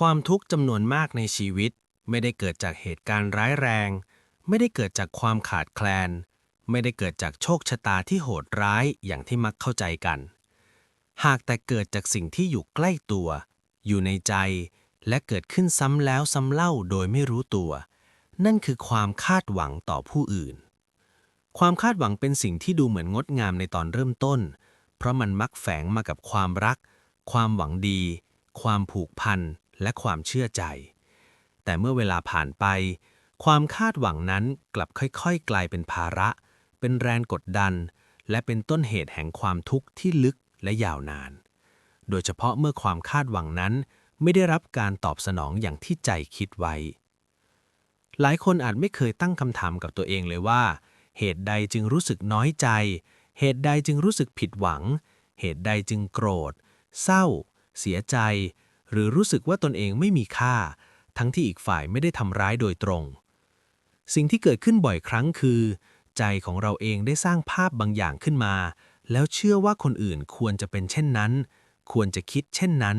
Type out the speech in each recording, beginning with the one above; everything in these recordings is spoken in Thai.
ความทุกข์จำนวนมากในชีวิต ไม่ได้เกิดจากเหตุการณ์ร้ายแรง ไม่ได้เกิดจากความขาดแคลน ไม่ได้เกิดจากโชคชะตาที่โหดร้ายอย่างที่มักเข้าใจกัน หากแต่เกิดจากสิ่งที่อยู่ใกล้ตัว อยู่ในใจ และเกิดขึ้นซ้ำแล้วซ้ำเล่าโดยไม่รู้ตัว นั่นคือความคาดหวังต่อผู้อื่น ความคาดหวังเป็นสิ่งที่ดูเหมือนงดงามในตอนเริ่มต้น เพราะมันมักแฝงมากับความรัก ความหวังดี ความผูกพัน และความเชื่อใจ แต่เมื่อเวลาผ่านไป ความคาดหวังนั้นกลับค่อยๆ กลายเป็นภาระ เป็นแรงกดดัน และเป็นต้นเหตุแห่งความทุกข์ที่ลึกและยาวนาน โดยเฉพาะเมื่อความคาดหวังนั้นไม่ได้รับการตอบสนองอย่างที่ใจคิดไว้ หลายคนอาจไม่เคยตั้งคำถามกับตัวเองเลยว่า เหตุใดจึงรู้สึกน้อยใจ เหตุใดจึงรู้สึกผิดหวัง เหตุใดจึงโกรธ เศร้า เสียใจ หรือรู้สึกว่าตนเองไม่มีค่า ทั้งที่อีกฝ่ายไม่ได้ทำร้ายโดยตรง สิ่งที่เกิดขึ้นบ่อยครั้งคือ ใจของเราเองได้สร้างภาพบางอย่างขึ้นมา แล้วเชื่อว่าคนอื่นควรจะเป็นเช่นนั้น ควรจะคิดเช่นนั้น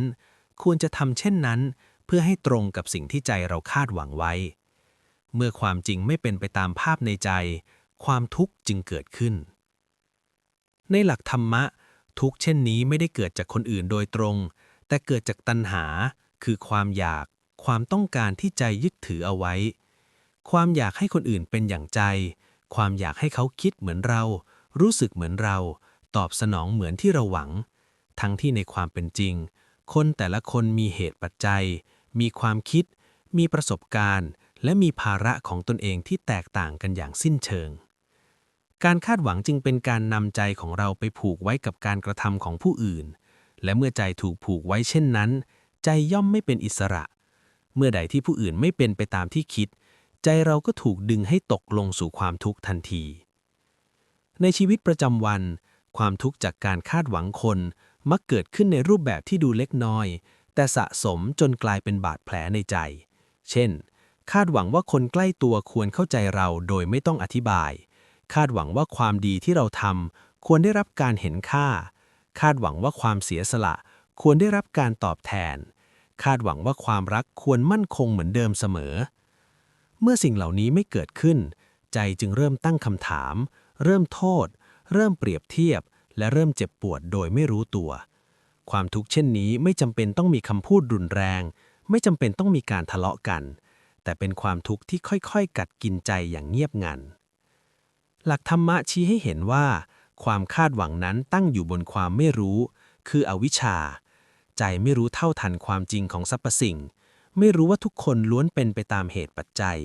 ควรจะทำเช่นนั้น เพื่อให้ตรงกับสิ่งที่ใจเราคาดหวังไว้ เมื่อความจริงไม่เป็นไปตามภาพในใจ ความทุกข์จึงเกิดขึ้น ในหลักธรรมะ ทุกข์เช่นนี้ไม่ได้เกิดจากคนอื่นโดยตรง แต่เกิดจากตัณหา คือความอยาก ความต้องการที่ใจยึดถือเอาไว้ ความอยากให้คนอื่นเป็นอย่างใจ ความอยากให้เขาคิดเหมือนเรา รู้สึกเหมือนเรา ตอบสนองเหมือนที่เราหวัง ทั้งที่ในความเป็นจริง คนแต่ละคนมีเหตุปัจจัย มีความคิด มีประสบการณ์ และมีภาระของตนเองที่แตกต่างกันอย่างสิ้นเชิงการคาดหวังจึงเป็นการนำใจของเราไปผูกไว้กับการกระทำของผู้อื่น และเมื่อใจถูกผูกไว้เช่นนั้น ใจย่อมไม่เป็นอิสระ เมื่อใดที่ผู้อื่นไม่เป็นไปตามที่คิด ใจเราก็ถูกดึงให้ตกลงสู่ความทุกข์ทันที ในชีวิตประจำวัน ความทุกข์จากการคาดหวังคน มักเกิดขึ้นในรูปแบบที่ดูเล็กน้อย แต่สะสมจนกลายเป็นบาดแผลในใจ เช่น คาดหวังว่าคนใกล้ตัวควรเข้าใจเราโดยไม่ต้องอธิบาย คาดหวังว่าความดีที่เราทำควรได้รับการเห็นค่า คาดหวังว่าความเสียสละควรได้รับการตอบแทน คาดหวังว่าความรักควรมั่นคงเหมือนเดิมเสมอ เมื่อสิ่งเหล่านี้ไม่เกิดขึ้น ใจจึงเริ่มตั้งคำถาม เริ่มโทษ เริ่มเปรียบเทียบ และเริ่มเจ็บปวดโดยไม่รู้ตัว ความทุกข์เช่นนี้ไม่จำเป็นต้องมีคำพูดรุนแรง ไม่จำเป็นต้องมีการทะเลาะกัน แต่เป็นความทุกข์ที่ค่อยๆ กัดกินใจอย่างเงียบงัน หลักธรรมะชี้ให้เห็นว่า ความคาดหวังนั้นตั้งอยู่บนความไม่รู้ คืออวิชชา ใจไม่รู้เท่าทันความจริงของสรรพสิ่ง ไม่รู้ว่าทุกคนล้วนเป็นไปตามเหตุปัจจัย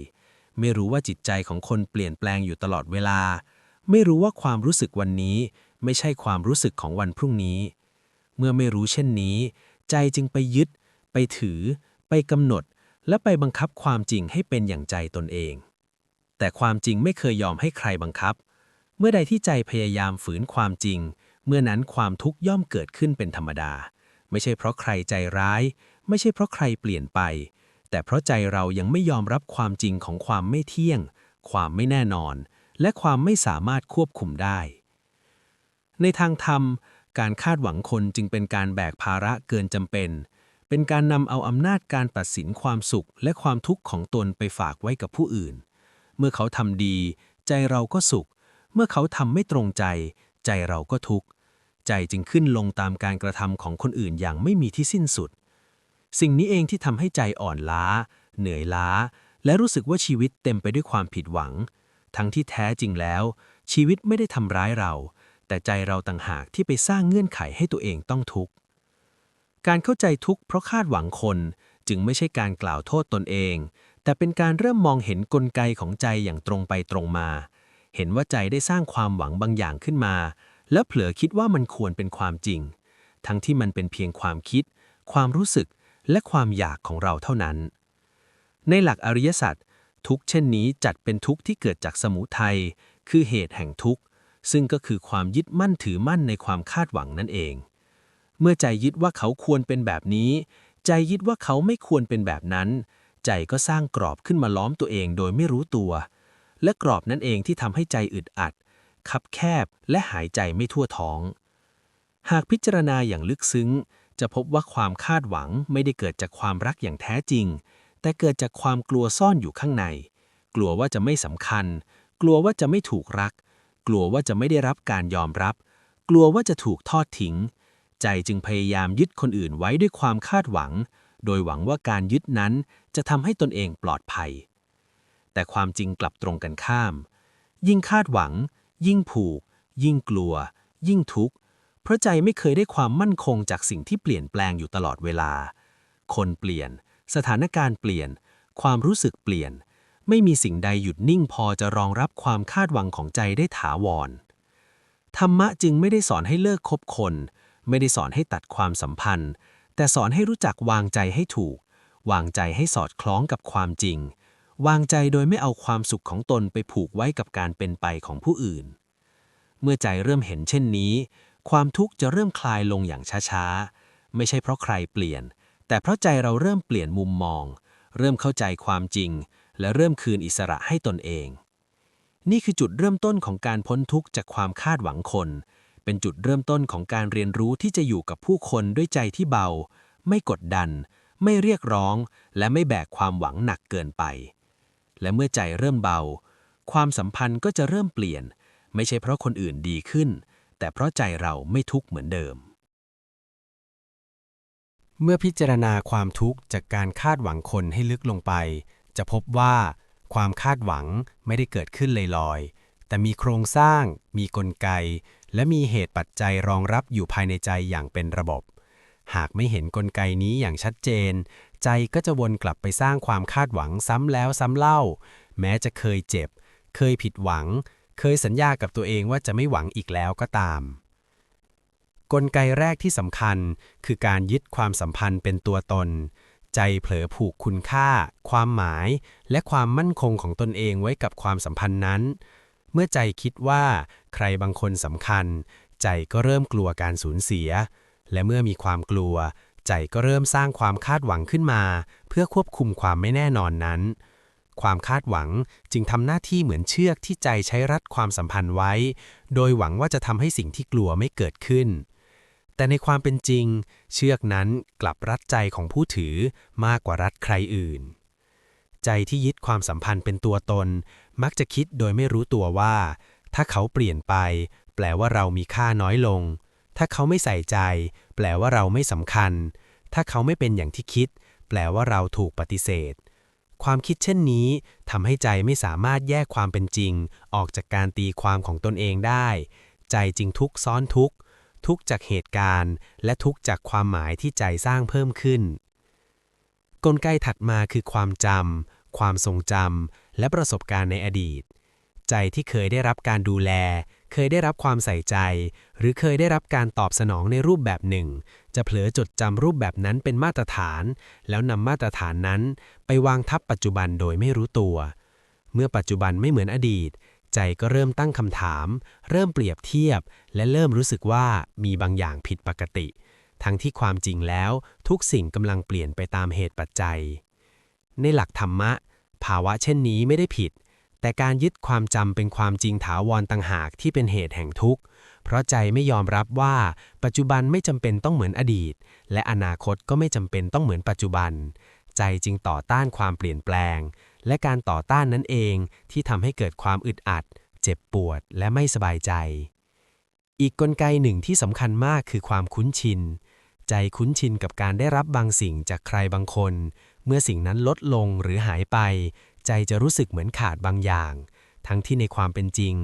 ไม่รู้ว่าจิตใจของคนเปลี่ยนแปลงอยู่ตลอดเวลา ไม่รู้ว่าความรู้สึกวันนี้ ไม่ใช่ความรู้สึกของวันพรุ่งนี้ เมื่อไม่รู้เช่นนี้ ใจจึงไปยึด ไปถือ ไปกำหนด และไปบังคับความจริงให้เป็นอย่างใจตนเอง แต่ความจริงไม่เคยยอมให้ใครบังคับ เมื่อใดที่ใจพยายามฝืนความจริง เมื่อนั้นความทุกข์ย่อมเกิดขึ้นเป็นธรรมดา ไม่ใช่เพราะใครใจร้าย ไม่ใช่เพราะใครเปลี่ยนไป แต่เพราะใจเรายังไม่ยอมรับความจริงของความไม่เที่ยง ความไม่แน่นอน และความไม่สามารถควบคุมได้ ในทางธรรม การคาดหวังคนจึงเป็นการแบกภาระเกินจำเป็น เป็นการนำเอาอำนาจการตัดสินความสุขและความทุกข์ของตนไปฝากไว้กับผู้อื่น เมื่อเขาทำดี ใจเราก็สุข เมื่อเขาทำไม่ตรงใจ ใจเราก็ทุกข์ ใจจึงขึ้นลงตามการกระทำของคนอื่นอย่างไม่มีที่สิ้นสุด สิ่งนี้เองที่ทำให้ใจอ่อนล้า เหนื่อยล้า และรู้สึกว่าชีวิตเต็มไปด้วยความผิดหวัง ทั้งที่แท้จริงแล้ว ชีวิตไม่ได้ทำร้ายเรา แต่ใจเราต่างหากที่ไปสร้างเงื่อนไขให้ตัวเองต้องทุกข์ การเข้าใจทุกข์เพราะคาดหวังคนจึงไม่ใช่การกล่าวโทษตนเอง แต่เป็นการเริ่มมองเห็นกลไกของใจอย่างตรงไปตรงมา เห็นว่าใจได้สร้างความหวังบางอย่างขึ้นมา แล้วเผลอคิดว่ามันควรเป็นความจริง ทั้งที่มันเป็นเพียงความคิด ความรู้สึก และความอยากของเราเท่านั้น ในหลักอริยสัจทุกเช่นนี้จัดเป็นทุกข์ที่เกิดจากสมุทัยคือเหตุแห่งทุกข์ ซึ่งก็คือความยึดมั่นถือมั่นในความคาดหวังนั่นเอง เมื่อใจยึดว่าเขาควรเป็นแบบนี้ ใจยึดว่าเขาไม่ควรเป็นแบบนั้น ใจก็สร้างกรอบขึ้นมาล้อมตัวเองโดยไม่รู้ตัว และกรอบนั่นเองที่ทำให้ใจอึดอัด คับแคบและหายใจไม่ทั่วท้อง หากพิจารณาอย่างลึกซึ้ง จะพบว่าความคาดหวังไม่ได้เกิดจากความรักอย่างแท้จริง แต่เกิดจากความกลัวซ่อนอยู่ข้างใน กลัวว่าจะไม่สำคัญ กลัวว่าจะไม่ถูกรัก กลัวว่าจะไม่ได้รับการยอมรับ กลัวว่าจะถูกทอดทิ้ง ใจจึงพยายามยึดคนอื่นไว้ด้วยความคาดหวัง โดยหวังว่าการยึดนั้นจะทำให้ตนเองปลอดภัย แต่ความจริงกลับตรงกันข้าม ยิ่งคาดหวัง ยิ่งผูก ยิ่งกลัว ยิ่งทุกข์ เพราะใจไม่เคยได้ความมั่นคงจากสิ่งที่เปลี่ยนแปลงอยู่ตลอดเวลา คนเปลี่ยน สถานการณ์เปลี่ยน ความรู้สึกเปลี่ยน ไม่มีสิ่งใดหยุดนิ่งพอจะรองรับความคาดหวังของใจได้ถาวร ธรรมะจึงไม่ได้สอนให้เลิกคบคน ไม่ได้สอนให้ตัดความสัมพันธ์ แต่สอนให้รู้จักวางใจให้ถูก วางใจให้สอดคล้องกับความจริง วางใจโดยไม่เอาความสุขของตนไปผูกไว้กับการเป็นไปของผู้อื่น เมื่อใจเริ่มเห็นเช่นนี้ ความทุกข์จะเริ่มคลายลงอย่างช้าๆ ไม่ใช่เพราะใครเปลี่ยน แต่เพราะใจเราเริ่มเปลี่ยนมุมมอง เริ่มเข้าใจความจริง และเริ่มคืนอิสระให้ตนเอง นี่คือจุดเริ่มต้นของการพ้นทุกข์จากความคาดหวังคน เป็นจุดเริ่มต้นของการเรียนรู้ที่จะอยู่กับผู้คนด้วยใจที่เบา ไม่กดดัน ไม่เรียกร้อง และไม่แบกความหวังหนักเกินไป และเมื่อใจเริ่มเบา ความสัมพันธ์ก็จะเริ่มเปลี่ยน ไม่ใช่เพราะคนอื่นดีขึ้น แต่เพราะใจเราไม่ทุกข์เหมือนเดิม เมื่อพิจารณาความทุกข์จากการคาดหวังคนให้ลึกลงไป จะพบว่า ความคาดหวังไม่ได้เกิดขึ้นลอยๆ แต่มีโครงสร้าง มีกลไก และมีเหตุปัจจัยรองรับอยู่ภายในใจอย่างเป็นระบบหากไม่เห็นกลไกนี้อย่างชัดเจน ใจก็จะวนกลับไปสร้างความคาดหวังซ้ำแล้วซ้ำเล่า แม้จะเคยเจ็บ เคยผิดหวัง เคยสัญญากับตัวเองว่าจะไม่หวังอีกแล้วก็ตาม กลไกแรกที่สำคัญคือการยึดความสัมพันธ์เป็นตัวตน ใจเผลอผูกคุณค่า ความหมาย และความมั่นคงของตนเองไว้กับความสัมพันธ์นั้น เมื่อใจคิดว่าใครบางคนสำคัญ ใจก็เริ่มกลัวการสูญเสีย และเมื่อมีความกลัว ใจก็เริ่มสร้างความคาดหวังขึ้นมา เพื่อควบคุมความไม่แน่นอนนั้น ความคาดหวังจึงทำหน้าที่เหมือนเชือกที่ใจใช้รัดความสัมพันธ์ไว้ โดยหวังว่าจะทำให้สิ่งที่กลัวไม่เกิดขึ้น แต่ในความเป็นจริง เชือกนั้นกลับรัดใจของผู้ถือมากกว่ารัดใครอื่น ใจที่ยึดความสัมพันธ์เป็นตัวตน มักจะคิดโดยไม่รู้ตัวว่า ถ้าเขาเปลี่ยนไป แปลว่าเรามีค่าน้อยลง ถ้าเขาไม่ใส่ใจ แปลว่าเราไม่สำคัญ ถ้าเขาไม่เป็นอย่างที่คิด แปลว่าเราถูกปฏิเสธ ความคิดเช่นนี้ทำให้ใจไม่สามารถแยกความเป็นจริง ออกจากการตีความของตนเองได้ ใจจึงทุกซ้อนทุก ทุกจากเหตุการณ์ และทุกจากความหมายที่ใจสร้างเพิ่มขึ้น กลไกถัดมาคือความจำความทรงจำและประสบการณ์ในอดีต ใจที่เคยได้รับการดูแล เคยได้รับความใส่ใจ หรือเคยได้รับการตอบสนองในรูปแบบหนึ่ง จะเผลอจดจำรูปแบบนั้นเป็นมาตรฐาน แล้วนำมาตรฐานนั้น ไปวางทับปัจจุบันโดยไม่รู้ตัว เมื่อปัจจุบันไม่เหมือนอดีต ใจก็เริ่มตั้งคำถาม เริ่มเปรียบเทียบ และเริ่มรู้สึกว่ามีบางอย่างผิดปกติ ทั้งที่ความจริงแล้ว ทุกสิ่งกำลังเปลี่ยนไปตามเหตุปัจจัย ในหลักธรรมะ ภาวะเช่นนี้ไม่ได้ผิด แต่การยึดความจำเป็นความจริงถาวรต่างหากที่เป็นเหตุแห่งทุกข์ เพราะใจไม่ยอมรับว่า ปัจจุบันไม่จำเป็นต้องเหมือนอดีต และอนาคตก็ไม่จำเป็นต้องเหมือนปัจจุบัน ใจจึงต่อต้านความเปลี่ยนแปลง และการต่อต้านนั้นเองที่ทำให้เกิดความอึดอัด เจ็บปวดและไม่สบายใจ อีกกลไกหนึ่งที่สำคัญมากคือความคุ้นชิน ใจคุ้นชินกับการได้รับบางสิ่งจากใครบางคน เมื่อสิ่งนั้นลดลงหรือหายไป ใจจะรู้สึกเหมือนขาดบางอย่าง ทั้งที่ในความเป็นจริง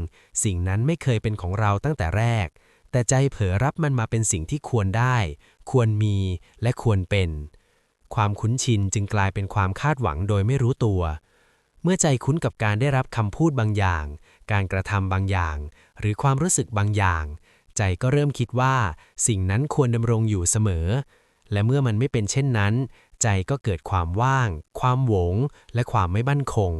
สิ่งนั้นไม่เคยเป็นของเราตั้งแต่แรก แต่ใจเผลอรับมันมาเป็นสิ่งที่ควรได้ ควรมีและควรเป็น ความคุ้นชินจึงกลายเป็นความคาดหวังโดยไม่รู้ตัว เมื่อใจคุ้นกับการได้รับคำพูดบางอย่าง การกระทำบางอย่าง หรือความรู้สึกบางอย่าง ใจก็เริ่มคิดว่า สิ่งนั้นควรดำรงอยู่เสมอ และเมื่อมันไม่เป็นเช่นนั้น ใจก็เกิดความว่าง ความหวง และความไม่มั่นคง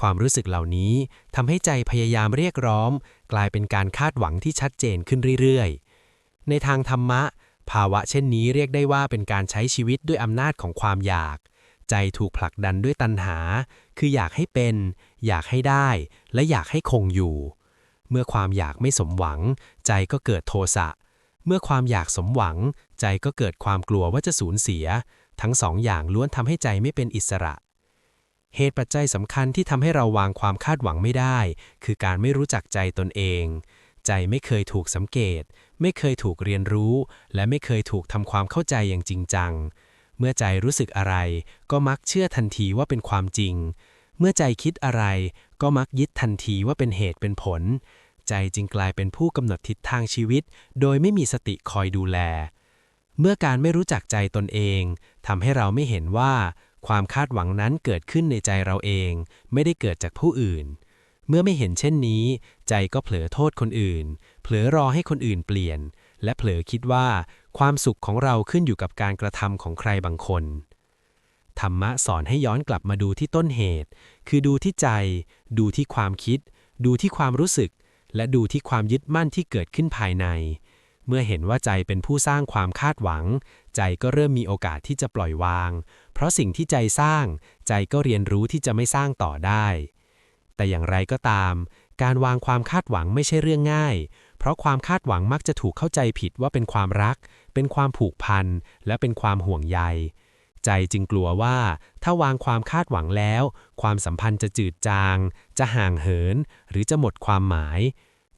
ความรู้สึกเหล่านี้ทำให้ใจพยายามเรียกร้อง กลายเป็นการคาดหวังที่ชัดเจนขึ้นเรื่อยๆ ในทางธรรมะ ภาวะเช่นนี้เรียกได้ว่าเป็นการใช้ชีวิตด้วยอำนาจของความอยาก ใจถูกผลักดันด้วยตัณหา คืออยากให้เป็น อยากให้ได้ และอยากให้คงอยู่ เมื่อความอยากไม่สมหวัง ใจก็เกิดโทสะเมื่อความอยากสมหวัง ใจก็เกิดความกลัวว่าจะสูญเสีย ทั้งสองอย่างล้วนทำให้ใจไม่เป็นอิสระ เหตุปัจจัยสำคัญที่ทำให้เราวางความคาดหวังไม่ได้ คือการไม่รู้จักใจตนเอง ใจไม่เคยถูกสังเกต ไม่เคยถูกเรียนรู้ และไม่เคยถูกทำความเข้าใจอย่างจริงจัง เมื่อใจรู้สึกอะไร ก็มักเชื่อทันทีว่าเป็นความจริง เมื่อใจคิดอะไร ก็มักยึดทันทีว่าเป็นเหตุเป็นผล ใจจึงกลายเป็นผู้กำหนดทิศทางชีวิต โดยไม่มีสติคอยดูแล เมื่อการไม่รู้จักใจตนเองทำให้เราไม่เห็นว่า ความคาดหวังนั้นเกิดขึ้นในใจเราเอง ไม่ได้เกิดจากผู้อื่น เมื่อไม่เห็นเช่นนี้ ใจก็เผลอโทษคนอื่น เผลอรอให้คนอื่นเปลี่ยน และเผลอคิดว่า ความสุขของเราขึ้นอยู่กับการกระทำของใครบางคนธรรมะสอนให้ย้อนกลับมาดูที่ต้นเหตุ คือดูที่ใจ ดูที่ความคิด ดูที่ความรู้สึก และดูที่ความยึดมั่นที่เกิดขึ้นภายใน เมื่อเห็นว่าใจเป็นผู้สร้างความคาดหวัง ใจก็เริ่มมีโอกาสที่จะปล่อยวาง เพราะสิ่งที่ใจสร้าง ใจก็เรียนรู้ที่จะไม่สร้างต่อได้ แต่อย่างไรก็ตาม การวางความคาดหวังไม่ใช่เรื่องง่าย เพราะความคาดหวังมักจะถูกเข้าใจผิดว่าเป็นความรัก เป็นความผูกพัน และเป็นความห่วงใย ใจจึงกลัวว่า ถ้าวางความคาดหวังแล้ว ความสัมพันธ์จะจืดจาง จะห่างเหิน หรือจะหมดความหมาย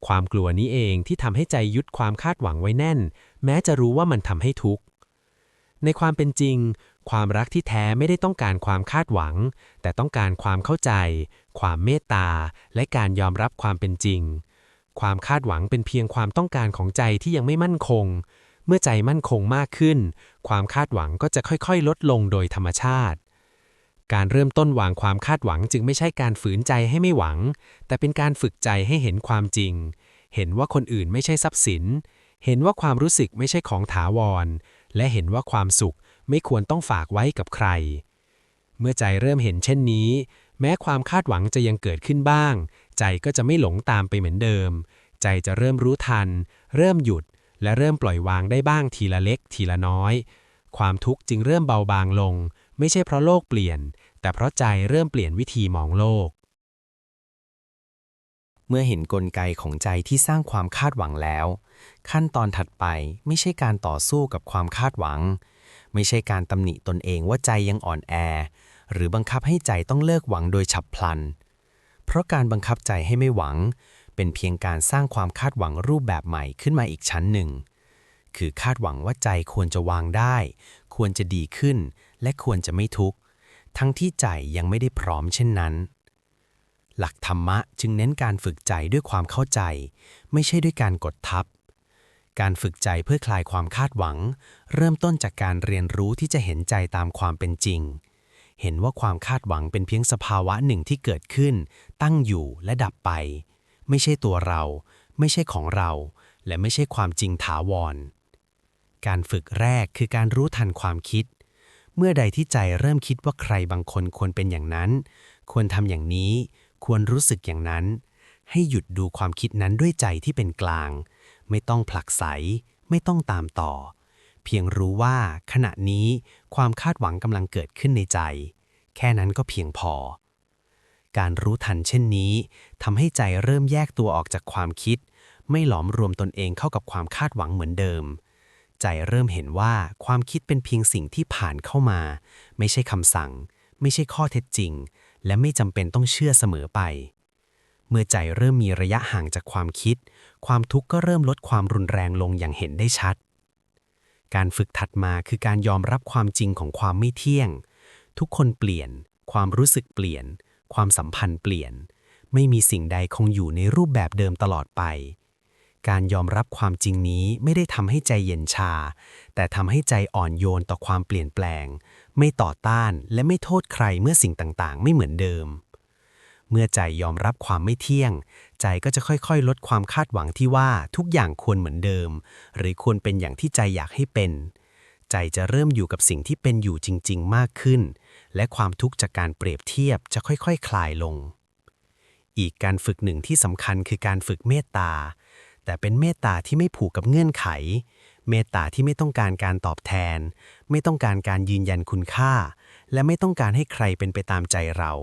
ความกลัวนี้เองที่ทำให้ใจยึดความคาดหวังไว้แน่น แม้จะรู้ว่ามันทำให้ทุกข์ ในความเป็นจริง ความรักที่แท้ไม่ได้ต้องการความคาดหวัง แต่ต้องการความเข้าใจ ความเมตตา และการยอมรับความเป็นจริง ความคาดหวังเป็นเพียงความต้องการของใจที่ยังไม่มั่นคง เมื่อใจมั่นคงมากขึ้น ความคาดหวังก็จะค่อยๆ ลดลงโดยธรรมชาติ การเริ่มต้นวางความคาดหวังจึงไม่ใช่การฝืนใจให้ไม่หวัง แต่เป็นการฝึกใจให้เห็นความจริง เห็นว่าคนอื่นไม่ใช่ทรัพย์สิน เห็นว่าความรู้สึกไม่ใช่ของถาวร และเห็นว่าความสุขไม่ควรต้องฝากไว้กับใคร เมื่อใจเริ่มเห็นเช่นนี้ แม้ความคาดหวังจะยังเกิดขึ้นบ้าง ใจก็จะไม่หลงตามไปเหมือนเดิม ใจจะเริ่มรู้ทัน เริ่มหยุด และเริ่มปล่อยวางได้บ้างทีละเล็กทีละน้อย ความทุกข์จึงเริ่มเบาบางลง ไม่ใช่เพราะโลกเปลี่ยน แต่เพราะใจเริ่มเปลี่ยนวิธีมองโลก เมื่อเห็นกลไกของใจที่สร้างความคาดหวังแล้ว ขั้นตอนถัดไปไม่ใช่การต่อสู้กับความคาดหวัง ไม่ใช่การตำหนิตนเองว่าใจยังอ่อนแอ หรือบังคับให้ใจต้องเลิกหวังโดยฉับพลัน เพราะการบังคับใจให้ไม่หวัง เป็นเพียงการสร้างความคาดหวังรูปแบบใหม่ขึ้นมาอีกชั้นหนึ่ง คือคาดหวังว่าใจควรจะวางได้ ควรจะดีขึ้น และควรจะไม่ทุกข์ ทั้งที่ใจยังไม่ได้พร้อมเช่นนั้น หลักธรรมะจึงเน้นการฝึกใจด้วยความเข้าใจ ไม่ใช่ด้วยการกดทับ การฝึกใจเพื่อคลายความคาดหวัง เริ่มต้นจากการเรียนรู้ที่จะเห็นใจตามความเป็นจริง เห็นว่าความคาดหวังเป็นเพียงสภาวะหนึ่งที่เกิดขึ้น ตั้งอยู่และดับไป ไม่ใช่ตัวเรา ไม่ใช่ของเรา และไม่ใช่ความจริงถาวร การฝึกแรกคือการรู้ทันความคิด เมื่อใดที่ใจเริ่มคิดว่าใครบางคนควรเป็นอย่างนั้น ควรทำอย่างนี้ ควรรู้สึกอย่างนั้น ให้หยุดดูความคิดนั้นด้วยใจที่เป็นกลาง ไม่ต้องผลักไส ไม่ต้องตามต่อ เพียงรู้ว่าขณะนี้ความคาดหวังกำลังเกิดขึ้นในใจ แค่นั้นก็เพียงพอ การรู้ทันเช่นนี้ทำให้ใจเริ่มแยกตัวออกจากความคิด ไม่หลอมรวมตนเองเข้ากับความคาดหวังเหมือนเดิม ใจเริ่มเห็นว่าความคิดเป็นเพียงสิ่งที่ผ่านเข้ามา ไม่ใช่คำสั่ง ไม่ใช่ข้อเท็จจริง และไม่จำเป็นต้องเชื่อเสมอไป เมื่อใจเริ่มมีระยะห่างจากความคิด ความทุกข์ก็เริ่มลดความรุนแรงลงอย่างเห็นได้ชัด การฝึกถัดมาคือการยอมรับความจริงของความไม่เที่ยง ทุกคนเปลี่ยน ความรู้สึกเปลี่ยน ความสัมพันธ์เปลี่ยน ไม่มีสิ่งใดคงอยู่ในรูปแบบเดิมตลอดไป การยอมรับความจริงนี้ไม่ได้ทำให้ใจเย็นชา แต่ทำให้ใจอ่อนโยนต่อความเปลี่ยนแปลง ไม่ต่อต้านและไม่โทษใครเมื่อสิ่งต่างๆ ไม่เหมือนเดิม เมื่อใจยอมรับความไม่เที่ยง ใจก็จะค่อยๆ ลดความคาดหวังที่ว่าทุกอย่างควรเหมือนเดิม หรือควรเป็นอย่างที่ใจอยากให้เป็น ใจจะเริ่มอยู่กับสิ่งที่เป็นอยู่จริง ๆ มากขึ้น และความทุกข์จากการเปรียบเทียบจะค่อยๆ คลายลงอีกการฝึกหนึ่งที่สำคัญคือการฝึกเมตตา แต่เป็นเมตตาที่ไม่ผูกกับเงื่อนไข เมตตาที่ไม่ต้องการการตอบแทน ไม่ต้องการการยืนยันคุณค่า และไม่ต้องการให้ใครเป็นไปตามใจเรา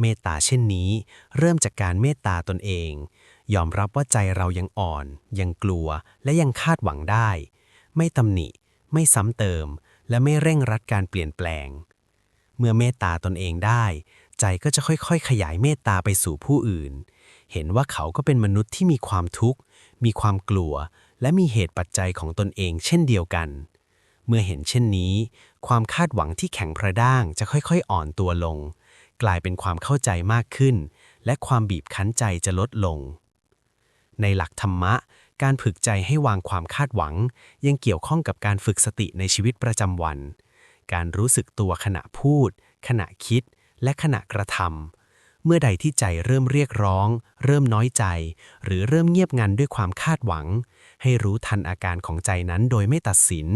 เมตตาเช่นนี้ เริ่มจากการเมตตาตนเอง ยอมรับว่าใจเรายังอ่อน ยังกลัว และยังคาดหวังได้ ไม่ตำหนิ ไม่ซ้ำเติม และไม่เร่งรัดการเปลี่ยนแปลง เมื่อเมตตาตนเองได้ ใจก็จะค่อยๆ ขยายเมตตาไปสู่ผู้อื่น เห็นว่าเขาก็เป็นมนุษย์ที่มีความทุกข์ มีความกลัว และมีเหตุปัจจัยของตนเองเช่นเดียวกัน เมื่อเห็นเช่นนี้ ความคาดหวังที่แข็งกระด้างจะค่อยๆ อ่อนตัวลง กลายเป็นความเข้าใจมากขึ้น และความบีบคั้นใจจะลดลง ในหลักธรรมะ การฝึกใจให้วางความคาดหวัง ยังเกี่ยวข้องกับการฝึกสติในชีวิตประจำวัน การรู้สึกตัวขณะพูด ขณะคิด และขณะกระทำ เมื่อใดที่ใจเริ่มเรียกร้อง เริ่มน้อยใจ หรือเริ่มเงียบงันด้วยความคาดหวัง ให้รู้ทันอาการของใจนั้นโดยไม่ตัดสิน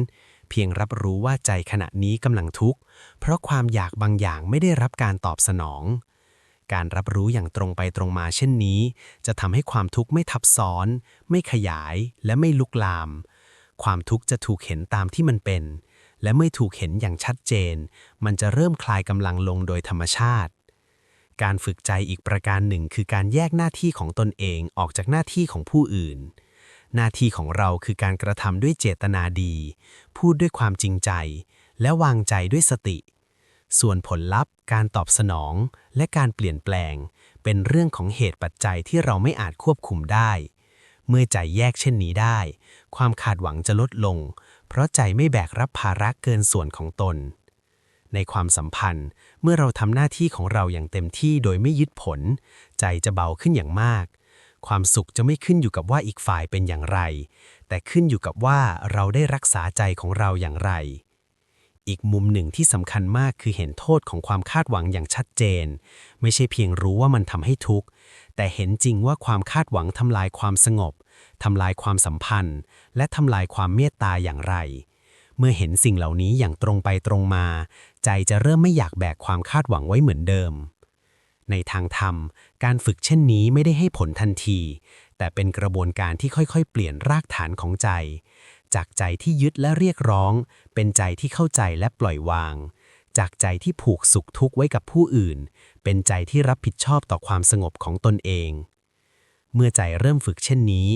เพียงรับรู้ว่าใจขณะนี้กำลังทุกข์ เพราะความอยากบางอย่างไม่ได้รับการตอบสนอง การรับรู้อย่างตรงไปตรงมาเช่นนี้ จะทำให้ความทุกข์ไม่ทับซ้อน ไม่ขยายและไม่ลุกลาม ความทุกข์จะถูกเห็นตามที่มันเป็นและเมื่อถูกเห็นอย่างชัดเจน มันจะเริ่มคลายกำลังลงโดยธรรมชาติ การฝึกใจอีกประการหนึ่ง คือการแยกหน้าที่ของตนเองออกจากหน้าที่ของผู้อื่น หน้าที่ของเราคือการกระทำด้วยเจตนาดี พูดด้วยความจริงใจ และวางใจด้วยสติ ส่วนผลลัพธ์ การตอบสนอง และการเปลี่ยนแปลง เป็นเรื่องของเหตุปัจจัยที่เราไม่อาจควบคุมได้ เมื่อใจแยกเช่นนี้ได้ ความขาดหวังจะลดลง เพราะใจไม่แบกรับภาระเกินส่วนของตน ในความสัมพันธ์ เมื่อเราทำหน้าที่ของเราอย่างเต็มที่โดยไม่ยึดผล ใจจะเบาขึ้นอย่างมาก ความสุขจะไม่ขึ้นอยู่กับว่าอีกฝ่ายเป็นอย่างไร แต่ขึ้นอยู่กับว่าเราได้รักษาใจของเราอย่างไร อีกมุมหนึ่งที่สำคัญมากคือเห็นโทษของความคาดหวังอย่างชัดเจน ไม่ใช่เพียงรู้ว่ามันทำให้ทุกข์ แต่เห็นจริงว่าความคาดหวังทำลายความสงบทำลายความสัมพันธ์ และทำลายความเมตตาอย่างไร เมื่อเห็นสิ่งเหล่านี้อย่างตรงไปตรงมา ใจจะเริ่มไม่อยากแบกความคาดหวังไว้เหมือนเดิม ในทางธรรม การฝึกเช่นนี้ไม่ได้ให้ผลทันที แต่เป็นกระบวนการที่ค่อยๆ เปลี่ยนรากฐานของใจ จากใจที่ยึดและเรียกร้อง เป็นใจที่เข้าใจและปล่อยวาง จากใจที่ผูกสุขทุกข์ไว้กับผู้อื่น เป็นใจที่รับผิดชอบต่อความสงบของตนเองเมื่อใจเริ่มฝึกเช่นนี้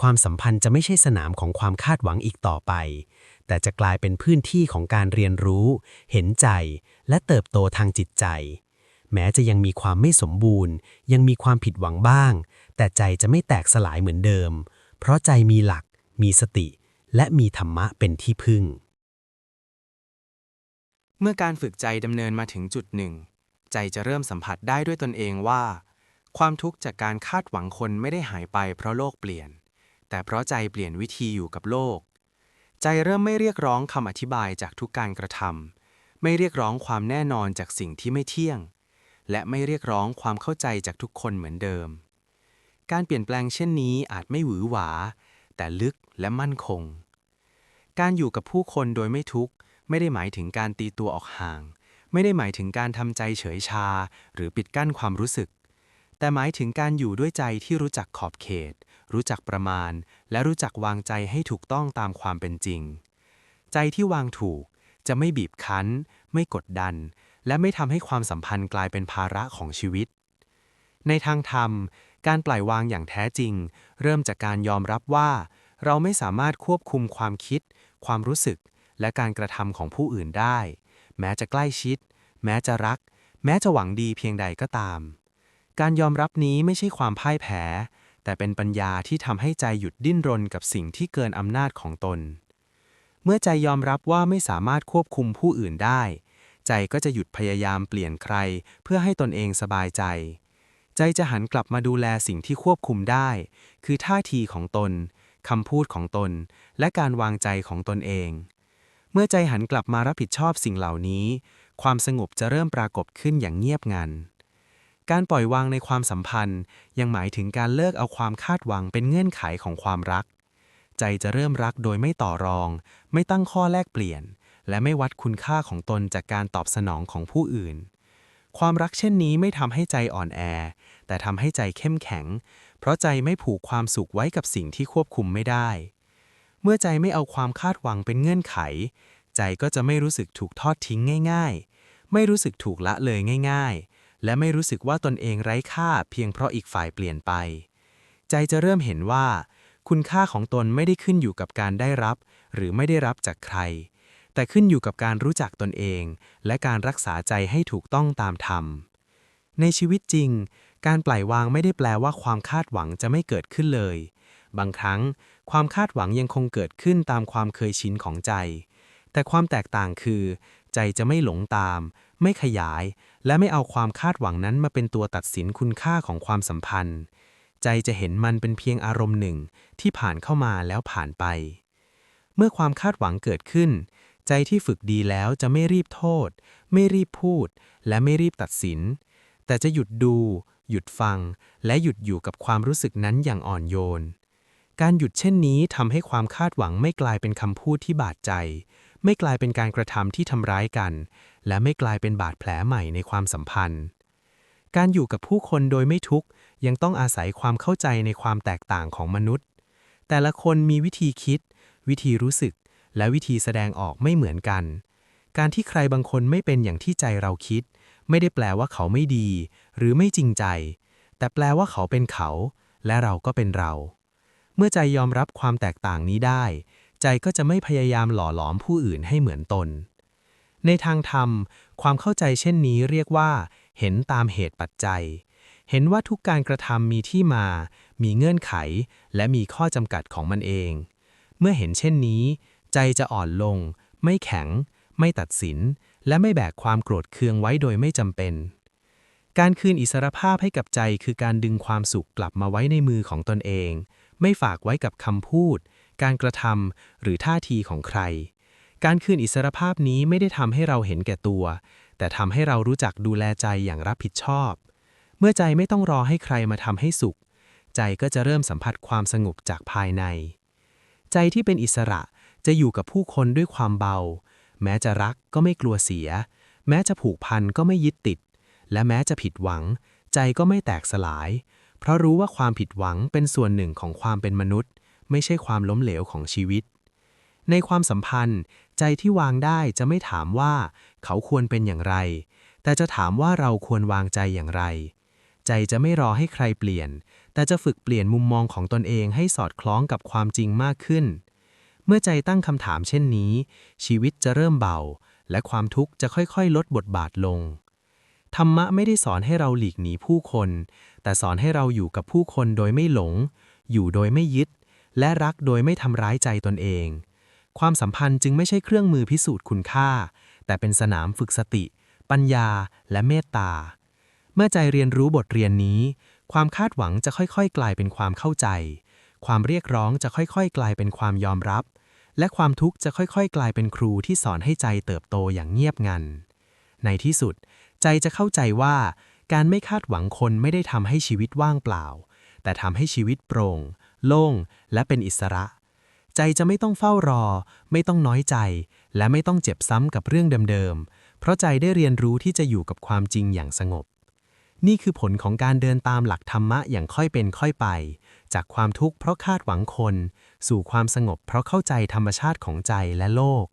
ความสัมพันธ์จะไม่ใช่สนามของความคาดหวังอีกต่อไป แต่จะกลายเป็นพื้นที่ของการเรียนรู้ เห็นใจ และเติบโตทางจิตใจ แม้จะยังมีความไม่สมบูรณ์ ยังมีความผิดหวังบ้าง แต่ใจจะไม่แตกสลายเหมือนเดิม เพราะใจมีหลัก มีสติ และมีธรรมะเป็นที่พึ่ง เมื่อการฝึกใจดำเนินมาถึงจุดหนึ่ง ใจจะเริ่มสัมผัสได้ด้วยตนเองว่า ความทุกข์จากการคาดหวังคนไม่ได้หายไปเพราะโลกเปลี่ยน แต่เพราะใจเปลี่ยนวิธีอยู่กับโลก ใจเริ่มไม่เรียกร้องคำอธิบายจากทุกการกระทำไม่เรียกร้องความแน่นอนจากสิ่งที่ไม่เที่ยง และไม่เรียกร้องความเข้าใจจากทุกคนเหมือนเดิม การเปลี่ยนแปลงเช่นนี้อาจไม่หวือหวา แต่ลึกและมั่นคง การอยู่กับผู้คนโดยไม่ทุกข์ ไม่ได้หมายถึงการตีตัวออกห่าง ไม่ได้หมายถึงการทำใจเฉยชา หรือปิดกั้นความรู้สึก แต่หมายถึงการอยู่ด้วยใจที่รู้จักขอบเขต รู้จักประมาณ และรู้จักวางใจให้ถูกต้องตามความเป็นจริง ใจที่วางถูกจะไม่บีบคั้น ไม่กดดัน และไม่ทำให้ความสัมพันธ์กลายเป็นภาระของชีวิต ในทางธรรม การปล่อยวางอย่างแท้จริง เริ่มจากการยอมรับว่า เราไม่สามารถควบคุมความคิด ความรู้สึก และการกระทำของผู้อื่นได้ แม้จะใกล้ชิด แม้จะรัก แม้จะหวังดีเพียงใดก็ตาม การยอมรับนี้ไม่ใช่ความพ่ายแพ้ แต่เป็นปัญญาที่ทำให้ใจหยุดดิ้นรนกับสิ่งที่เกินอำนาจของตน เมื่อใจยอมรับว่าไม่สามารถควบคุมผู้อื่นได้ ใจก็จะหยุดพยายามเปลี่ยนใคร เพื่อให้ตนเองสบายใจ ใจจะหันกลับมาดูแลสิ่งที่ควบคุมได้ คือท่าทีของตนคำพูดของตน และการวางใจของตนเอง เมื่อใจหันกลับมารับผิดชอบสิ่งเหล่านี้ ความสงบจะเริ่มปรากฏขึ้นอย่างเงียบงัน การปล่อยวางในความสัมพันธ์ ยังหมายถึงการเลิกเอาความคาดหวังเป็นเงื่อนไขของความรัก ใจจะเริ่มรักโดยไม่ต่อรอง ไม่ตั้งข้อแลกเปลี่ยน และไม่วัดคุณค่าของตนจากการตอบสนองของผู้อื่น ความรักเช่นนี้ไม่ทำให้ใจอ่อนแอ แต่ทำให้ใจเข้มแข็ง เพราะใจไม่ผูกความสุขไว้กับสิ่งที่ควบคุมไม่ได้ เมื่อใจไม่เอาความคาดหวังเป็นเงื่อนไข ใจก็จะไม่รู้สึกถูกทอดทิ้งง่าย ๆ ไม่รู้สึกถูกละเลยง่าย ๆ และไม่รู้สึกว่าตนเองไร้ค่าเพียงเพราะอีกฝ่ายเปลี่ยนไป ใจจะเริ่มเห็นว่า คุณค่าของตนไม่ได้ขึ้นอยู่กับการได้รับ หรือไม่ได้รับจากใคร แต่ขึ้นอยู่กับการรู้จักตนเอง และการรักษาใจให้ถูกต้องตามธรรม ในชีวิตจริง การปล่อยวางไม่ได้แปลว่าความคาดหวังจะไม่เกิดขึ้นเลย บางครั้ง ความคาดหวังยังคงเกิดขึ้นตามความเคยชินของใจ แต่ความแตกต่างคือ ใจจะไม่หลงตาม ไม่ขยาย และไม่เอาความคาดหวังนั้นมาเป็นตัวตัดสินคุณค่าของความสัมพันธ์ ใจจะเห็นมันเป็นเพียงอารมณ์หนึ่งที่ผ่านเข้ามาแล้วผ่านไป เมื่อความคาดหวังเกิดขึ้น ใจที่ฝึกดีแล้วจะไม่รีบโทษ ไม่รีบพูด และไม่รีบตัดสิน แต่จะหยุดดู หยุดฟัง และหยุดอยู่กับความรู้สึกนั้นอย่างอ่อนโยนการหยุดเช่นนี้ทำให้ความคาดหวังไม่กลายเป็นคำพูดที่บาดใจ ไม่กลายเป็นการกระทำที่ทำร้ายกัน และไม่กลายเป็นบาดแผลใหม่ในความสัมพันธ์ การอยู่กับผู้คนโดยไม่ทุกข์ยังต้องอาศัยความเข้าใจในความแตกต่างของมนุษย์ แต่ละคนมีวิธีคิด วิธีรู้สึก และวิธีแสดงออกไม่เหมือนกัน การที่ใครบางคนไม่เป็นอย่างที่ใจเราคิด ไม่ได้แปลว่าเขาไม่ดี หรือไม่จริงใจ แต่แปลว่าเขาเป็นเขา และเราก็เป็นเรา เมื่อใจยอมรับความแตกต่างนี้ได้ ใจก็จะไม่พยายามหล่อหลอมผู้อื่นให้เหมือนตน ในทางธรรม ความเข้าใจเช่นนี้เรียกว่า เห็นตามเหตุปัจจัย เห็นว่าทุกการกระทำมีที่มา มีเงื่อนไข และมีข้อจำกัดของมันเอง เมื่อเห็นเช่นนี้ ใจจะอ่อนลง ไม่แข็ง ไม่ตัดสิน และไม่แบกความโกรธเคืองไว้โดยไม่จำเป็น การคืนอิสรภาพให้กับใจคือการดึงความสุขกลับมาไว้ในมือของตนเอง ไม่ฝากไว้กับคำพูด การกระทำหรือท่าทีของใคร การคืนอิสรภาพนี้ไม่ได้ทำให้เราเห็นแก่ตัว แต่ทำให้เรารู้จักดูแลใจอย่างรับผิดชอบ เมื่อใจไม่ต้องรอให้ใครมาทำให้สุข ใจก็จะเริ่มสัมผัสความสงบจากภายใน ใจที่เป็นอิสระจะอยู่กับผู้คนด้วยความเบา แม้จะรักก็ไม่กลัวเสีย แม้จะผูกพันก็ไม่ยึดติด และแม้จะผิดหวัง ใจก็ไม่แตกสลาย เพราะรู้ว่าความผิดหวังเป็นส่วนหนึ่งของความเป็นมนุษย์ ไม่ใช่ความล้มเหลวของชีวิต ในความสัมพันธ์ ใจที่วางได้จะไม่ถามว่าเขาควรเป็นอย่างไร แต่จะถามว่าเราควรวางใจอย่างไร ใจจะไม่รอให้ใครเปลี่ยน แต่จะฝึกเปลี่ยนมุมมองของตนเองให้สอดคล้องกับความจริงมากขึ้น เมื่อใจตั้งคำถามเช่นนี้ ชีวิตจะเริ่มเบา และความทุกข์จะค่อยๆ ลดบทบาทลงธรรมะไม่ได้สอนให้เราหลีกหนีผู้คน แต่สอนให้เราอยู่กับผู้คนโดยไม่หลง อยู่โดยไม่ยึด และรักโดยไม่ทำร้ายใจตนเอง ความสัมพันธ์จึงไม่ใช่เครื่องมือพิสูจน์คุณค่า แต่เป็นสนามฝึกสติ ปัญญา และเมตตา เมื่อใจเรียนรู้บทเรียนนี้ ความคาดหวังจะค่อยๆ กลายเป็นความเข้าใจ ความเรียกร้องจะค่อยๆ กลายเป็นความยอมรับ และความทุกข์จะค่อยๆ กลายเป็นครูที่สอนให้ใจเติบโตอย่างเงียบงัน ในที่สุด ใจจะเข้าใจว่า การไม่คาดหวังคนไม่ได้ทำให้ชีวิตว่างเปล่า แต่ทำให้ชีวิตโปร่ง โล่ง และเป็นอิสระ ใจจะไม่ต้องเฝ้ารอ ไม่ต้องน้อยใจ และไม่ต้องเจ็บซ้ำกับเรื่องเดิมๆ เพราะใจได้เรียนรู้ที่จะอยู่กับความจริงอย่างสงบ นี่คือผลของการเดินตามหลักธรรมะอย่างค่อยเป็นค่อยไป จากความทุกข์เพราะคาดหวังคน สู่ความสงบเพราะเข้าใจธรรมชาติของใจและโลก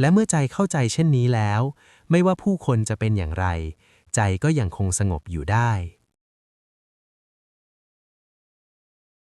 และเมื่อใจเข้าใจเช่นนี้แล้ว ไม่ว่าผู้คนจะเป็นอย่างไร ใจก็ยังคงสงบอยู่ได้